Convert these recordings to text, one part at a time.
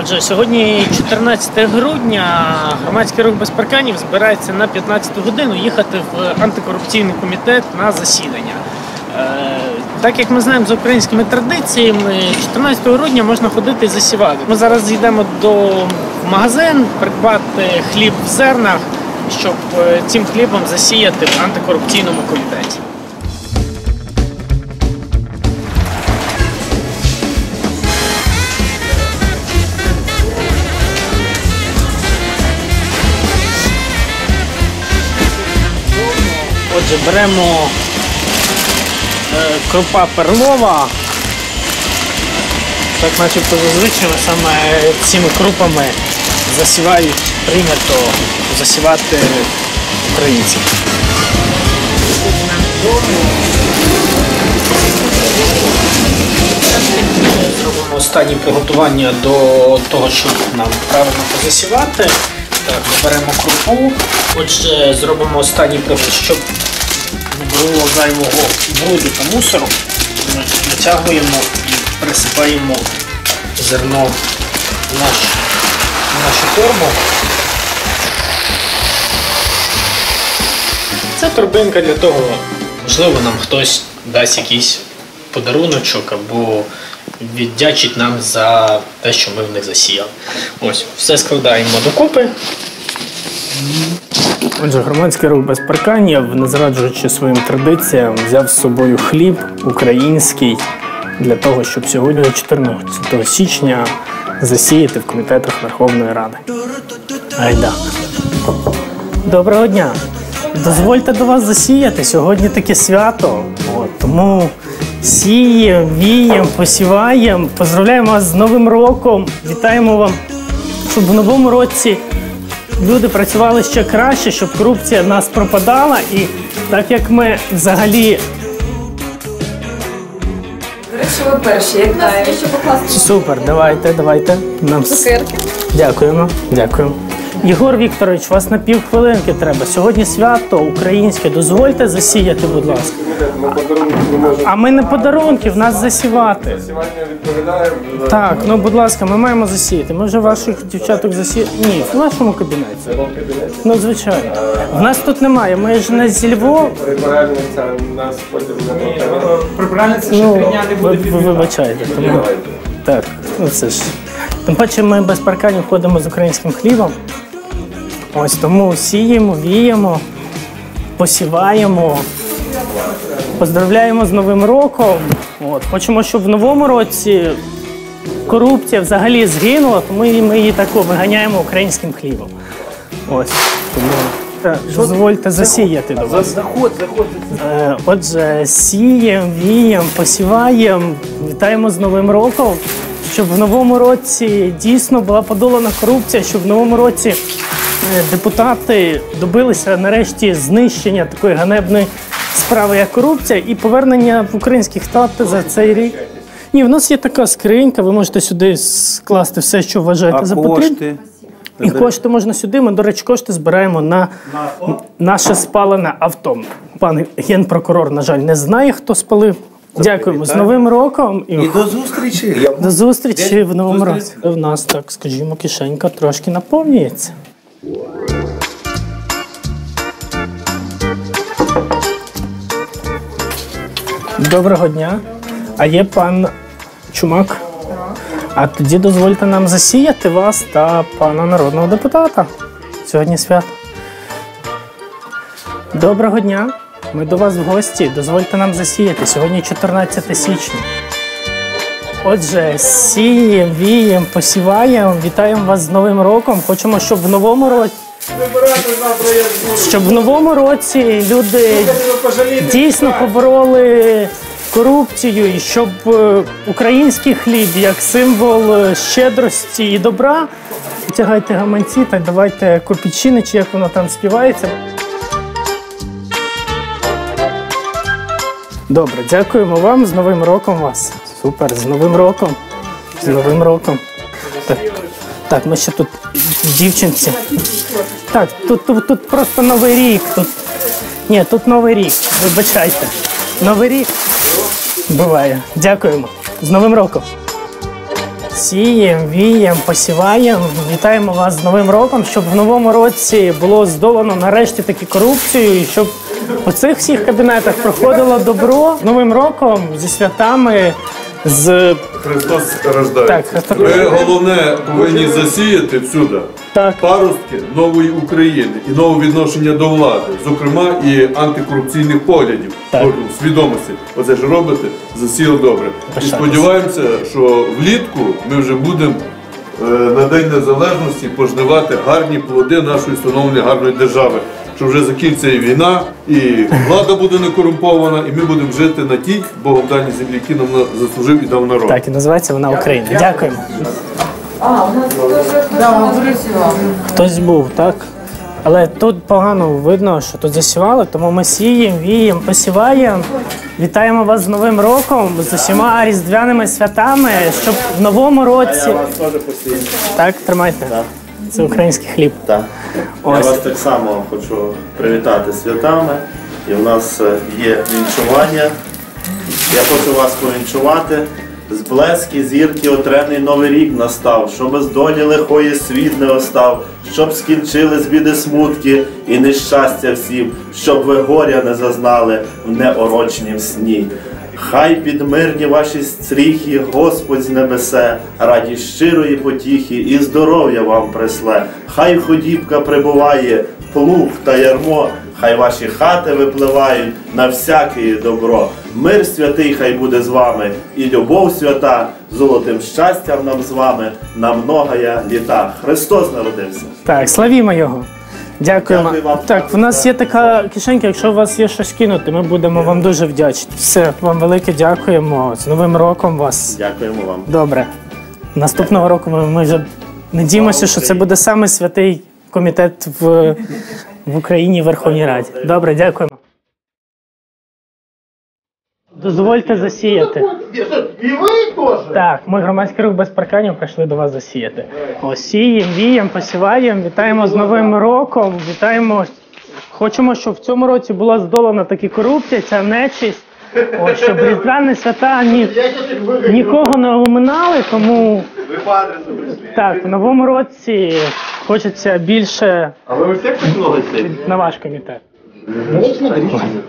Отже, сьогодні 14 грудня громадський рух без парканів збирається на 15 годину їхати в антикорупційний комітет на засідання. Е, Так як ми знаємо за українськими традиціями, 14 грудня можна ходити і засівати. Ми зараз йдемо до магазин, придбати хліб в зернах, щоб е, цим хлібом засіяти в антикорупційному комітеті. Отже, беремо е, крупа перлова. Так, начебто зазвичай саме цими крупами засівають, прийнято засівати українці. Зробимо останні приготування до того, щоб нам правильно позасівати. Так, беремо крупу. Отже, зробимо останній пригод, щоб не було зайвого бруду та мусору. Ми натягуємо і присипаємо зерно в наш, в нашу торбу. Це торбинка для того, можливо, нам хтось дасть якийсь подаруночок або віддячить нам за те, що ми в них засіяли. Ось, все складаємо докупи. Отже, громадський рух без парканів, не зраджуючи своїм традиціям, взяв з собою хліб український для того, щоб сьогодні, 14 січня, засіяти в комітетах Верховної Ради. Гайда. Доброго дня. Дозвольте до вас засіяти. Сьогодні таке свято. От, тому сіємо, віємо, посіваємо. Поздравляємо вас з Новим роком. Вітаємо вам, щоб в новому році люди працювали ще краще, щоб корупція в нас пропадала. І так як ми взагалі Що ви перші, як дає? Що покласти супер, давайте, давайте. Нам цукерки? Дякуємо, дякуємо. Єгор Вікторович, вас на півхвилинки треба. Сьогодні свято українське. Дозвольте засіяти, будь ласка. Ми подарунки не можемо А ми не подарунки, в нас засівати. сьогодні відповідаємо. Так, ну будь ласка, ми маємо засіяти. Ми вже ваших дівчаток засіяли. Ні, в вашому кабінеті. Ну, звичайно. В нас тут немає. Ми ж не зі Львова. Прибиральниця нас потім не Прибиральниця ще Ну, дня не ви, буде ви вибачайте. Тому... Так, ну це ж. Тим паче ми без парканів ходимо з українським хлібом. Ось тому сіємо, віємо, посіваємо, поздравляємо з Новим роком. От. Хочемо, щоб в новому році корупція взагалі згинула, тому і ми її так виганяємо українським хлібом. Ось. Тому дозвольте засіяти до вас. Заходь, заходь. Е, Отже, сіємо, віємо, посіваємо, вітаємо з Новим роком, щоб в новому році дійсно була подолана корупція, щоб в новому році депутати добилися нарешті знищення такої ганебної справи, як корупція, і повернення в українських штати за цей рік. Ні, в нас є така скринька, ви можете сюди скласти все, що вважаєте за потрібне. І кошти можна сюди. Ми, до речі, кошти збираємо на наше спалене авто. Пан генпрокурор, на жаль, не знає, хто спалив. Дякуємо з Новим роком і, І до зустрічі. до зустрічі в новому році. В нас так, скажімо, кишенька трошки наповнюється. Доброго дня. А є пан Чумак? А тоді дозвольте нам засіяти вас та пана народного депутата. Сьогодні свято. Доброго дня. Ми до вас в гості. Дозвольте нам засіяти. Сьогодні 14 січня. Отже, сіємо, віємо, посіваємо. Вітаємо вас з Новим роком. Хочемо, щоб в новому році. Щоб в новому році люди дійсно побороли корупцію, і щоб е, український хліб як символ е, щедрості і добра. Тягайте гаманці та давайте копійчини, чи як воно там співається. Добре, дякуємо вам. З Новим роком вас. Супер, з Новим роком. З Новим роком. Так, так ми ще тут дівчинці. Так, тут, тут, тут просто новий рік. Тут... Ні, тут новий рік. Вибачайте. Новий рік буває. Дякуємо. З Новим роком. Сієм, вієм, посіваєм. Вітаємо вас з Новим роком, щоб в новому році було здолано нарешті таки корупцію, і щоб у цих всіх кабінетах проходило добро з Новим роком, зі святами, з Христос рождається. Так, Христос Ви рождається. головне повинні засіяти всюди так. паростки нової України і нове відношення до влади, зокрема і антикорупційних поглядів, Так. Свідомості. Оце ж робите, засіяли добре. І Пишатись. сподіваємося, що влітку ми вже будемо на День Незалежності пожнивати гарні плоди нашої встановленої гарної держави. Що вже закінчиться і війна, і влада буде не корумпована, і ми будемо жити на тій Богом даній землі, які нам заслужив і дав народ. Так, і називається вона Україна. Дякуємо. А, у нас хтось. Хтось був, так? Але тут погано видно, що тут засівали, тому ми сіємо, віємо, посіваємо. Вітаємо вас з Новим роком, з усіма різдвяними святами, щоб в новому році. Так, тримайте. Це український хліб. Так. Я Ось. вас так само хочу привітати святами. І в нас е, є вінчування. Я хочу вас повінчувати. З блески, зірки, отрений новий рік настав, щоб з долі лихої світ не остав, щоб скінчили з біди смутки і нещастя всім, щоб ви горя не зазнали в неорочнім сні. Хай підмирні ваші стріхи, Господь з небесе, раді щирої потіхи і здоров'я вам пресле. Хай ходібка прибуває, плуг та ярмо, хай ваші хати випливають на всяке добро. Мир святий хай буде з вами, і любов свята, золотим щастям нам з вами на многая літа. Христос народився. Так, славімо його. Дякуємо. Дякую вам. Так, в нас є така кишенька, якщо у вас є щось кинути, ми будемо вам дуже вдячні. Все, вам велике дякуємо. З Новим роком вас. Дякуємо вам. Добре. Наступного року ми, ми вже надіємося, що це буде саме святий комітет в, в Україні в Верховній Раді. Добре, дякуємо. Дозвольте засіяти. І ви теж. Так, ми громадський рух без парканів прийшли до вас засіяти. Осіємо, сіємо, віємо, посіваємо, вітаємо з Новим роком, вітаємо. Хочемо, щоб в цьому році була здолана таки корупція, ця нечисть. Ось, щоб різдвяні свята ні, нікого не оминали, тому Ви по адресу прийшли. так, в новому році хочеться більше А ви всіх на ваш комітет. Ну, смотрите.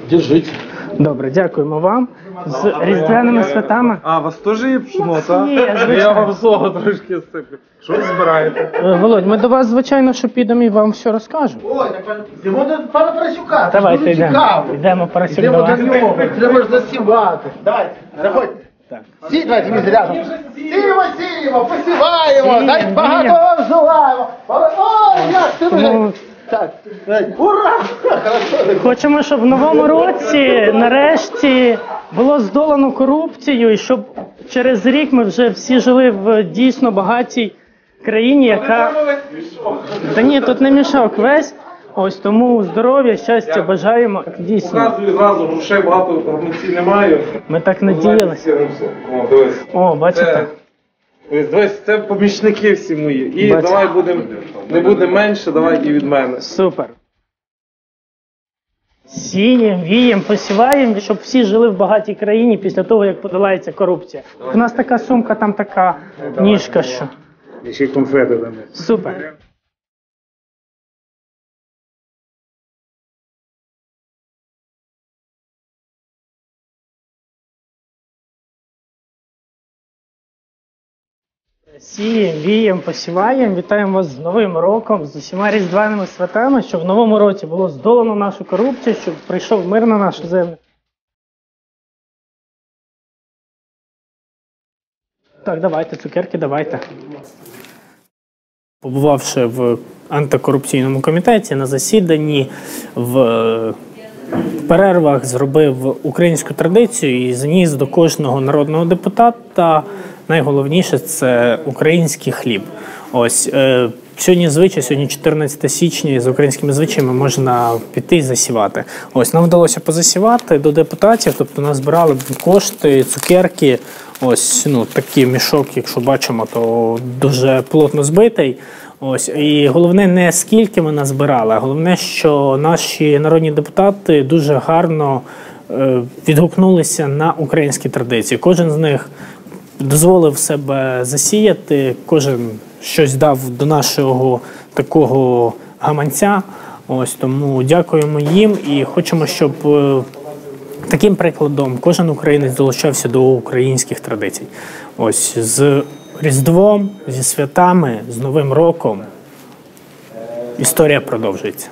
Держите. Добре, дякуємо вам. З різдвяними святами. А, у вас теж є пшено, так? Є, Я звичайно. вам злого трошки сиплю. Що ви збираєте? Е, Володь, ми до вас, звичайно, що підемо і вам все розкажемо. Ой, так пан- йдемо до пана Парасюка. це Давайте дуже йдемо. цікаво. Йдемо Парасюк Йдемо до до нього. Треба ж засівати. Давайте, заходьте. Так. Сіть, давайте мені рядом. Сіємо, сіємо, посіваємо. Сіємо, Дай багато сіємо. вам желаємо. Ой, як ти вже. Так, ура! Хочемо, щоб в новому році нарешті було здолано корупцію, і щоб через рік ми вже всі жили в дійсно багатій країні, яка. Та ні, тут не мішок весь. Ось тому здоров'я, щастя бажаємо. Дійсно, Показую зразу, грошей багато в немає. ми так надіялися. О, дивись. О, бачите. Ось, дивись, це помічники всі мої. І Бать. давай будемо, не буде менше, давай і від мене. Супер. Сіємо, віємо, посіваємо, щоб всі жили в багатій країні після того, як подолається корупція. У нас така сумка, там така ніжка, що. Ще й конфети там. Супер. Сіємо, віємо, посіваємо. Вітаємо вас з Новим роком, з усіма різдвяними святами, щоб в новому році було здолано нашу корупцію, щоб прийшов мир на нашу землю. Так, давайте, цукерки, давайте. Побувавши в антикорупційному комітеті на засіданні, в е, перервах зробив українську традицію і зніс до кожного народного депутата. Найголовніше це український хліб. Ось е, сьогодні звичай, сьогодні 14 січня, і з українськими звичаями можна піти і засівати. Ось нам вдалося позасівати до депутатів, тобто нас збирали кошти, цукерки. Ось ну такий мішок, якщо бачимо, то дуже плотно збитий. Ось і головне не скільки ми назбирали, а головне, що наші народні депутати дуже гарно е, відгукнулися на українські традиції. Кожен з них дозволив себе засіяти, кожен щось дав до нашого такого гаманця. Ось тому дякуємо їм і хочемо, щоб е, таким прикладом кожен українець долучався до українських традицій. Ось з Різдвом, зі святами, з Новим роком. Історія продовжується.